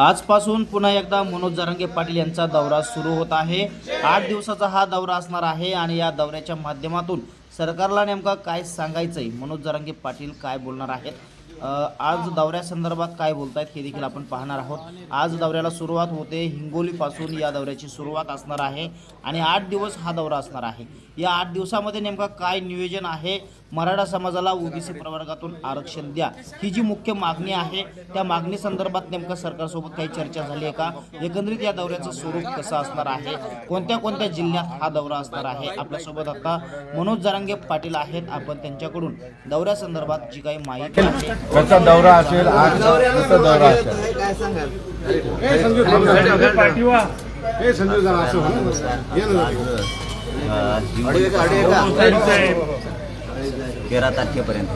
आजपासून पुन्हा एकदा मनोज जारंगे पाटील यांचा दौरा सुरू होत आहे. आठ दिवसाचा हा दौरा असणार आहे आणि या दौऱ्याच्या माध्यमातून सरकारला नेमका काय सांगायचंय? मनोज जरांगे पाटील काय बोलणार आहेत? आज दौऱ्यासंदर्भात काय बोलतायत हे देखील आपण पाहणार आहोत. आज दौऱ्याला सुरुवात होते. हिंगोलीपासून या दौऱ्याची सुरुवात असणार आहे आणि आठ दिवस हा दौरा असणार आहे. या आठ दिवसामध्ये नेमका काय नियोजन आहे? मराठा समाजाला ओबीसी प्रवर्गातून आरक्षण द्या. ही जी मुख्य मागणी आहे त्या मागणी संदर्भात नेमकं सरकारसोबत काही चर्चा झाली आहे का? एकंदरीत या दौऱ्याचं स्वरूप कसं असणार आहे? कोणत्या कोणत्या जिल्ह्यात हा दौरा असणार आहे? आपल्यासोबत आता मनोज जरांगे पाटील आहेत. आपण त्यांच्याकडून दौऱ्यासंदर्भात जी काही माहिती आहे. कसा दौरा असेल आज कसा दौरा असेल? काय सांगाल हे संजय जरा असं म्हणा ये ना तेरा तारखेपर्यंत.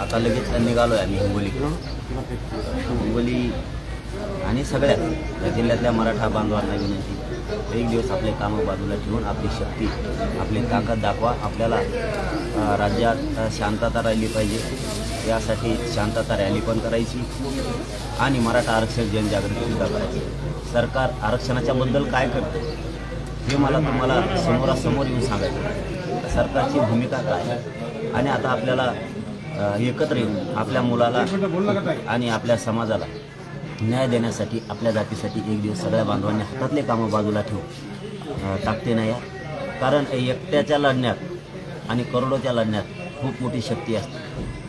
आता लगेच निघालो आहे आम्ही हिंगोली. हिंगोली आणि सगळ्यात या जिल्ह्यातल्या मराठा बांधवांना विनंती एक दिवस आपले कामं बाजूला ठेवून आपली शक्ती आपली ताकद दाखवा आपल्याला राज्यात शांतता राहिली पाहिजे. यासाठी शांतता रॅली पण करायची आणि मराठा आरक्षण जनजागृतीसुद्धा करायची. सरकार आरक्षणाच्याबद्दल काय करते हे मला तुम्हाला समोरासमोर येऊन सांगायचं सरकारची भूमिका काय आहे? आणि आता आपल्याला एकत्र येऊन आपल्या मुलाला आणि आपल्या समाजाला न्याय देण्यासाठी आपल्या जातीसाठी एक दिवस सगळ्या बांधवांनी हातातले कामं बाजूला ठेवून टाकते नाही कारण एकट्याच्या लढण्यात आणि करोडोच्या लढण्यात खूप मोठी शक्ती असते.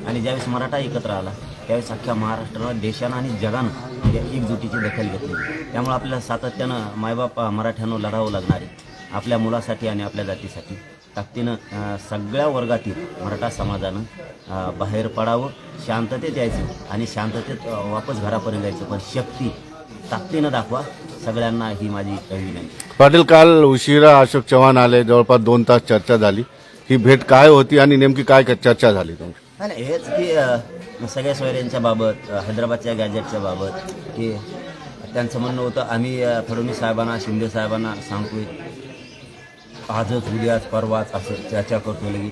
आणि ज्यावेळेस मराठा एकत्र आला त्यावेळेस अख्ख्या महाराष्ट्राला देशानं आणि जगानं या एकजुटीची दखल घेतली. त्यामुळे आपल्याला सातत्यानं मायबाप मराठ्यानं लढावं लागणार आहे. आपल्या मुलासाठी आणि आपल्या जातीसाठी. ताकदीनं सगळ्या वर्गातील मराठा समाजानं बाहेर पडावं शांततेत यायचं आणि शांततेत वापस घरापर्यंत यायचं. पण शक्ती ताकदीनं दाखवा. सगळ्यांना ही माझी विनंती. पाटील काल उशिरा अशोक चव्हाण आले. जवळपास दोन तास चर्चा झाली. ही भेट काय होती आणि नेमकी काय चर्चा झाली तुमची? नाही हेच की सगळ्या सोयऱ्यांच्या बाबत हैदराबादच्या गॅजेटच्या बाबत की त्यांचं म्हणणं होतं आम्ही फडणवीस साहेबांना शिंदे साहेबांना सांगतोय. आजच उद्याच परवाच असं चर्चा करतो लगे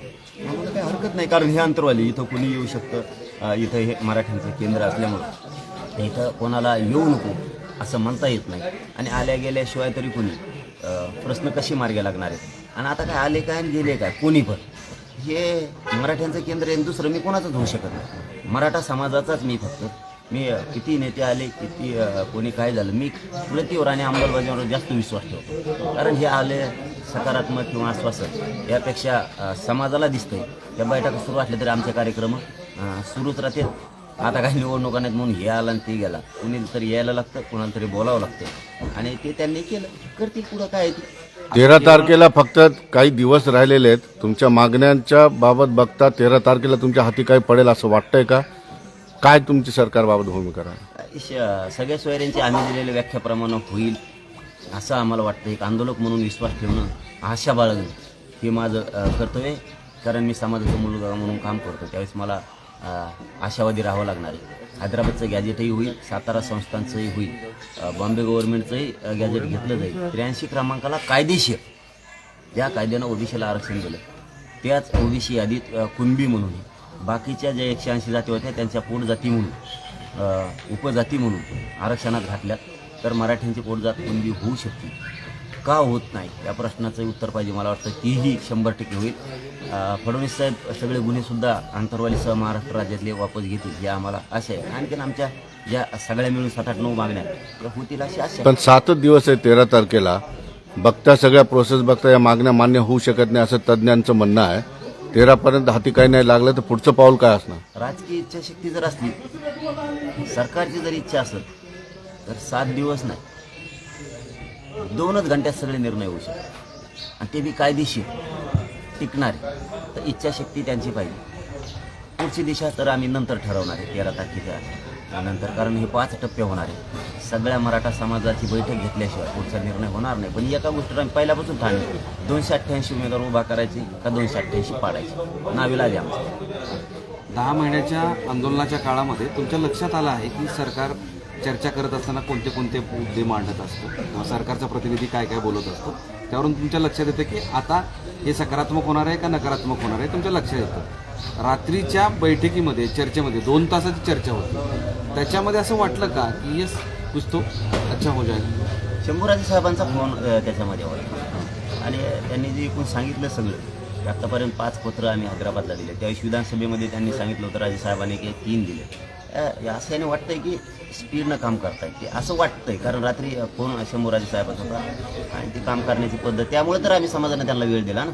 आम्हाला काही हरकत नाही कारण हे अंतरवाली इथं कुणी येऊ शकतं. इथं हे मराठ्यांचं केंद्र असल्यामुळं. इथं कोणाला येऊ नको असं म्हणता येत नाही. आणि आल्या गेल्याशिवाय तरी कोणी प्रश्न कसे मार्गे लागणार आहेत? आणि आता काय आले काय आणि गेले काय? कोणी पण. हे मराठ्यांचं केंद्र आहे आणि दुसरं मी कोणाचंच होऊ शकत नाही. मराठा समाजाचाच मी फक्त. मी अ, किती नेते आले किती अ, कोणी काय झालं मी कृतीवर आणि अंमलबजावणीवर जास्त विश्वास ठेवतो. कारण हे आले सकारात्मक किंवा आश्वासन यापेक्षा समाजाला दिसतंय. या बैठका सुरू असल्या तरी आमचे कार्यक्रम सुरूच राहतील. आता काही निवडणुका नाहीत म्हणून हे आला आणि ते गेला. कुणी तरी यायला लागतं कुणाला तरी बोलावं लागतं. आणि ते त्यांनी केलं. करतील पुढं काय आहे तेरा तारखेला फक्त काही दिवस राहिलेले आहेत. तुमच्या मागण्यांच्या बाबत बघता तेरा तारखेला तुमच्या हाती काही पडेल असं वाटतंय का? काय तुमची सरकारबाबत भूमिका सगळ्या सोयऱ्यांची आम्ही दिलेल्या व्याख्याप्रमाणे होईल. असं आम्हाला वाटतं. एक आंदोलक म्हणून विश्वास ठेवणं आशा बाळगणं हे माझं कर्तव्य आहे. कारण मी समाजाचा मुलगा म्हणून काम करतो. त्यावेळेस मला आशावादी राहावं लागणार आहे. हैदराबादचं गॅजेटही होईल सातारा संस्थांचंही होईल बॉम्बे गव्हर्नमेंटचंही गॅजेट घेतलं जाईल. त्र्याऐंशी क्रमांकाला कायदेशीर ज्या कायद्यानं ओबीसीला आरक्षण दिलं. त्याच ओबीसी यादीत कुंबी कुणबी म्हणून बाकीच्या ज्या एकशे ऐंशी जाती होत्या त्यांच्या पोटजाती म्हणून उपजाती म्हणून आरक्षणात घातल्यात. तर मराठ्यांची पोटजात कुणबी होऊ शकते. का होत नाही? या प्रश्नाचं उत्तर पाहिजे मला वाटतं. तीही शंभर टक्के होईल. फडणवीस साहेब सगळे गुन्हेसुद्धा आंतरवालीसह महाराष्ट्र राज्यातले वापस घेतील हे आम्हाला आशा आहे. आणखीन आमच्या ज्या सगळ्या मिळून सात आठ नऊ मागण्या त्या होतील अशी आशा आहे. पण सातच दिवस आहे तेरा तारखेला. बघता सगळ्या प्रोसेस बघता या मागण्या मान्य होऊ शकत नाही असं तज्ज्ञांचं म्हणणं आहे. तेरापर्यंत हाती काही नाही लागलं तर पुढचं पाऊल काय असणार? राजकीय इच्छाशक्ती जर असली सरकारची जर इच्छा असेल तर सात दिवस नाही. दोनच घंट्यात सगळे निर्णय होऊ शकतात. आणि ते बी कायदेशीर टिकणारे. तर इच्छाशक्ती त्यांची पाहिजे. पुढची दिशा तर आम्ही नंतर ठरवणार आहे तेरा तारखेच्या नंतर कारण हे पाच टप्पे होणार आहे. सगळ्या मराठा समाजाची बैठक घेतल्याशिवाय पुढचा निर्णय होणार नाही. पण एका गोष्टीवर आम्ही पहिल्यापासून ठाणे दोनशे अठ्ठ्याऐंशी उमेदवार उभा करायची का दोनशे अठ्ठ्याऐंशी पाडायची? नावीला द्या आमचं. दहा महिन्याच्या आंदोलनाच्या काळामध्ये तुमच्या लक्षात आलं आहे की सरकार चर्चा करत असताना कोणते कोणते मुद्दे मांडत असतो किंवा सरकारचा प्रतिनिधी काय काय बोलत असतो? त्यावरून तुमच्या लक्षात येतं की आता हे सकारात्मक होणार आहे का नकारात्मक होणार आहे? तुमच्या लक्षात येतं. रात्रीच्या बैठकीमध्ये चर्चेमध्ये दोन तासाची चर्चा होती. त्याच्यामध्ये असं वाटलं का की येस कुछ तो अच्छा हो जाईल? शंभूराजे साहेबांचा फोन त्याच्यामध्ये होता. आणि त्यांनी जे एकूण सांगितलं सगळं आत्तापर्यंत पाच पत्र आम्ही हैदराबादला दिले त्यावेळेस विधानसभेमध्ये त्यांनी सांगितलं होतं राजे साहेबांनी की तीन दिले असं याने वाटतंय की स्पीडनं काम करतायत. ते असं वाटतंय कारण रात्री फोन शंभूराजे साहेबाचा होता. आणि ती काम करण्याची पद्धत त्यामुळे तर आम्ही समाजाने त्यांना वेळ दिला ना.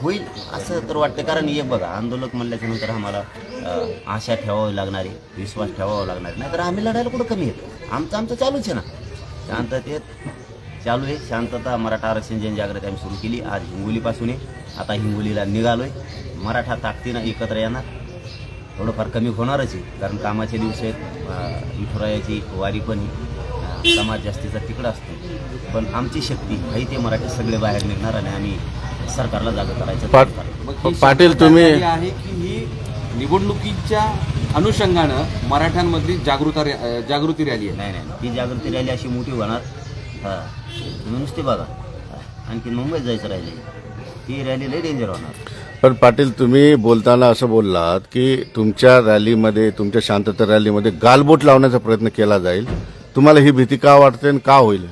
होईल असं तर वाटतं कारण एक बघा आंदोलक म्हणल्याच्या नंतर आम्हाला आशा ठेवावी लागणारी विश्वास ठेवावा लागणार. नाही तर आम्ही लढायला कुठं कमी येतो? आमचं आमचं चालूच आहे ना. शांततेत चालू आहे. शांतता मराठा आरक्षण जनजागृती आम्ही सुरू केली. आज हिंगोलीपासून आहे. आता हिंगोलीला निघालोय. मराठा ताकदीनं एकत्र येणार. थोडंफार कमी होणारच आहे. कारण कामाचे दिवस आहेत विठुरायाची वारी पण समाज जास्तीचा तिकडं असतो. पण आमची शक्ती काही ते मराठी सगळे बाहेर निघणार आणि आम्ही सरकारला जागा करायचं पाटील, तुम्ही- आहे की ही निवडणुकीच्या अनुषंगानं मराठ्यांमधली जागृता जागृती रॅली आहे? नाही नाही ती जागृती रॅली अशी मोठी होणार. हां. तुम्ही नुसते बघा. आणखी मुंबईत जायचं राहिले ती रॅली लई डेंजर होणार. पण पाटील तुम्ही बोलताना असं बोललात की तुमच्या रॅलीमध्ये तुमच्या शांतता रॅलीमध्ये गालबोट लावण्याचा प्रयत्न केला जाईल. तुम्हाला ही भीती का वाटते आणि का होईल?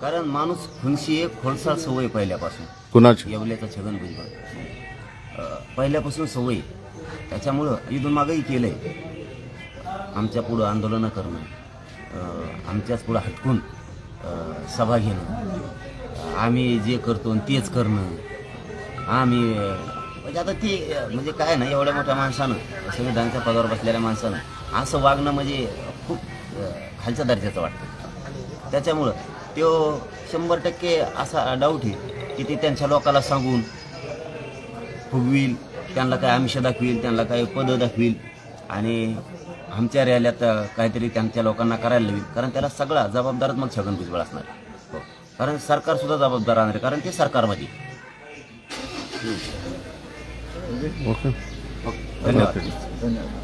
कारण माणूस खुनशी एक खोलसाळ सवय पहिल्यापासून. कुणाची? येवल्याचा छगन भुजबळ. पहिल्यापासून सवय. त्याच्यामुळं इथून मागंही केलं आहे आमच्या पुढं आंदोलनं करणं आमच्याच पुढं हटकून सभा घेणं आम्ही जे करतो तेच करणं आम्ही म्हणजे आता ते म्हणजे काय ना एवढ्या मोठ्या माणसानं संविधानच्या पदावर बसलेल्या माणसानं असं वागणं म्हणजे खूप खालच्या दर्जाचं वाटतं. त्याच्यामुळं तो शंभर टक्के असा डाऊट आहे की ते त्यांच्या लोकाला सांगून फुगवील त्यांना काय आमिष दाखवील त्यांना काय पदं दाखवील आणि आमच्या रॅल्यात काहीतरी त्यांच्या लोकांना करायला लावील. कारण त्याला सगळा जबाबदारच मग छगन भुजबळ असणार. हो. कारण सरकारसुद्धा जबाबदार राहणार कारण ते सरकारमध्ये ओके. धन्यवाद.